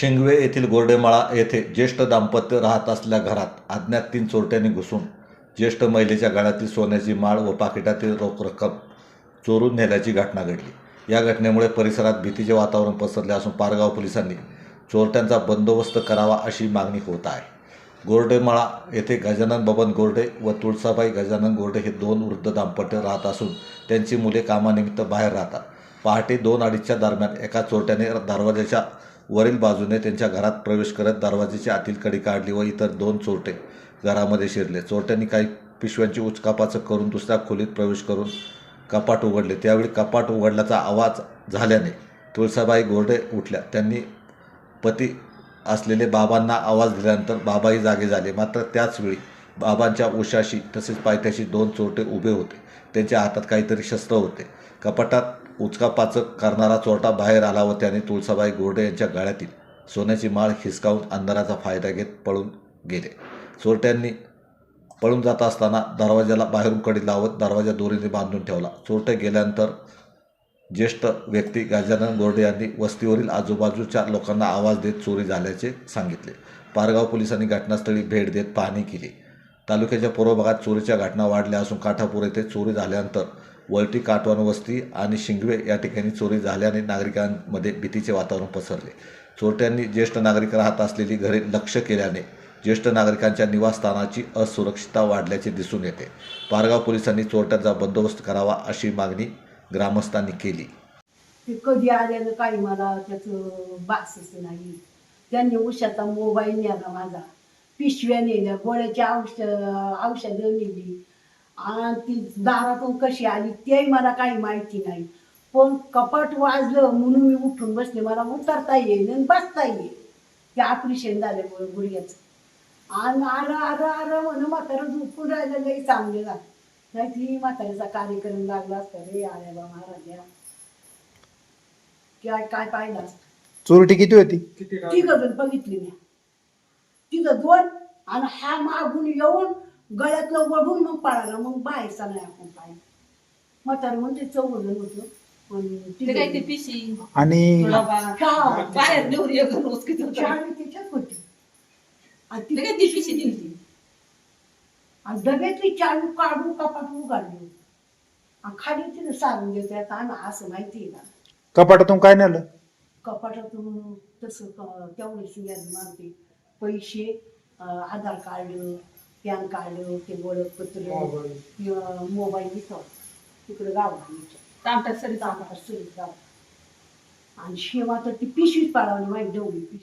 शिंगवे येथील गोरडेमाळा येथे ज्येष्ठ दाम्पत्य राहत असल्या घरात अज्ञात तीन चोरट्यांनी घुसून ज्येष्ठ महिलेच्या गळ्यातील सोन्याची माळ व पाकिटातील रोख रक्कम चोरून नेल्याची घटना घडली. या घटनेमुळे परिसरात भीतीचे वातावरण पसरले असून पारगाव पोलिसांनी चोरट्यांचा बंदोबस्त करावा अशी मागणी होत आहे. गोरडेमाळा येथे गजानन बबन गोरडे व तुळसाबाई गजानन गोरडे हे दोन वृद्ध दाम्पत्य राहत असून त्यांची मुले कामानिमित्त बाहेर राहतात. पहाटे दोन अडीचच्या दरम्यान एका चोरट्याने दरवाजाच्या वरील बाजूने त्यांच्या घरात प्रवेश करत दरवाजेची आतील कडी काढली व इतर दोन चोरटे घरामध्ये शिरले. चोरट्यांनी काही पिशव्यांची उचकापाचक करून दुसऱ्या खोलीत प्रवेश करून कपाट उघडले. त्यावेळी कपाट उघडल्याचा आवाज झाल्याने तुळसाबाई गोरडे उठल्या. त्यांनी पती असलेले बाबांना आवाज दिल्यानंतर बाबाही जागे झाले. मात्र त्याचवेळी बाबांच्या उशाशी तसेच पायथ्याशी दोन चोरटे उभे होते. त्यांच्या हातात काहीतरी शस्त्र होते. कपाटात उचकापाचक करणारा चोरटा बाहेर आला व त्याने तुळसाबाई गोरडे यांच्या गळ्यातील सोन्याची माळ हिसकावून अंधाराचा फायदा घेत पळून गेले. चोरट्यांनी पळून जात असताना दरवाजाला बाहेरून कडी लावत दरवाजा दोरीने बांधून ठेवला. चोरटे गेल्यानंतर ज्येष्ठ व्यक्ती गजानन गोरडे यांनी वस्तीवरील आजूबाजूच्या लोकांना आवाज देत चोरी झाल्याचे सांगितले. पारगाव पोलिसांनी घटनास्थळी भेट देत पाहणी केली. तालुक्याच्या पूर्व भागात चोरीच्या घटना वाढल्या असून काठापूर येथे चोरी झाल्यानंतर वलटी काटवान वस्ती आणि शिंगवे या ठिकाणी चोरी झाल्याने नागरिकांमध्ये भीतीचे वातावरण पसरले. चोरट्यांनी ज्येष्ठ नागरिक राहत असलेली घरे लक्ष केल्याने ज्येष्ठ नागरिकांच्या निवासस्थानाची असुरक्षितता वाढल्याचे दिसून येते. पारगाव पोलिसांनी चोरट्यांचा बंदोबस्त करावा अशी मागणी ग्रामस्थांनी केली. ते कधी आल्यानं काही मला त्याचं बाक्सच नाही. त्यांनी उशाचा मोबाईल नेला माझा. पिशव्या नेल्या गोळ्याची औषध औषधं नेली. आणि ती दारातून कशी आली तेही मला काही माहिती नाही. पण कपाट वाजलं म्हणून मी उठून बसले. मला उतरता येईल आणि बसता येईल. ते ऑपरेशन झाल्यामुळे गुडघ्याचं. आणि आलं आलं आलं म्हणून म्हातारं झोपून राहिलं. लई चांगले झालं नाही ती म्हाताऱ्याचा कार्यक्रम लागला असता रे. आल्या बा महाराजा काय काय पाहिलं असतं? चोरटी किती होती? तिघ बघितली मी. तिघ दोन आणि हा मागून येऊन गळ्यातलं वडून मग पळाला मग बाहेरचा नाही आपण पाहिलं म्हातारी म्हणते चौघ जण होतो आणि ते काय ते. पिशी? आणि हा. बाहेर नेऊन एक रोज किती होतं. चावी त्याच्यात होती. आणि ते ती काय ती पिशी दिली आणि डब्यातली चावी काढून कपाट उघडली आणि खाली तिथं सारून देतात आणि असं माहिती आहे ना. कपाटातून काय नेलं? कपाटातून तसं क- तेवढेच यादी मागते पैसे अं, आधार कार्ड पॅन कार्ड ते ओळखपत्र किंवा मोबाईल इथं तिकडे गावात तांबट सरी गाव. आणि शेवा तर ती पिशवीच पाळवली माहिती जेवढी पिशवी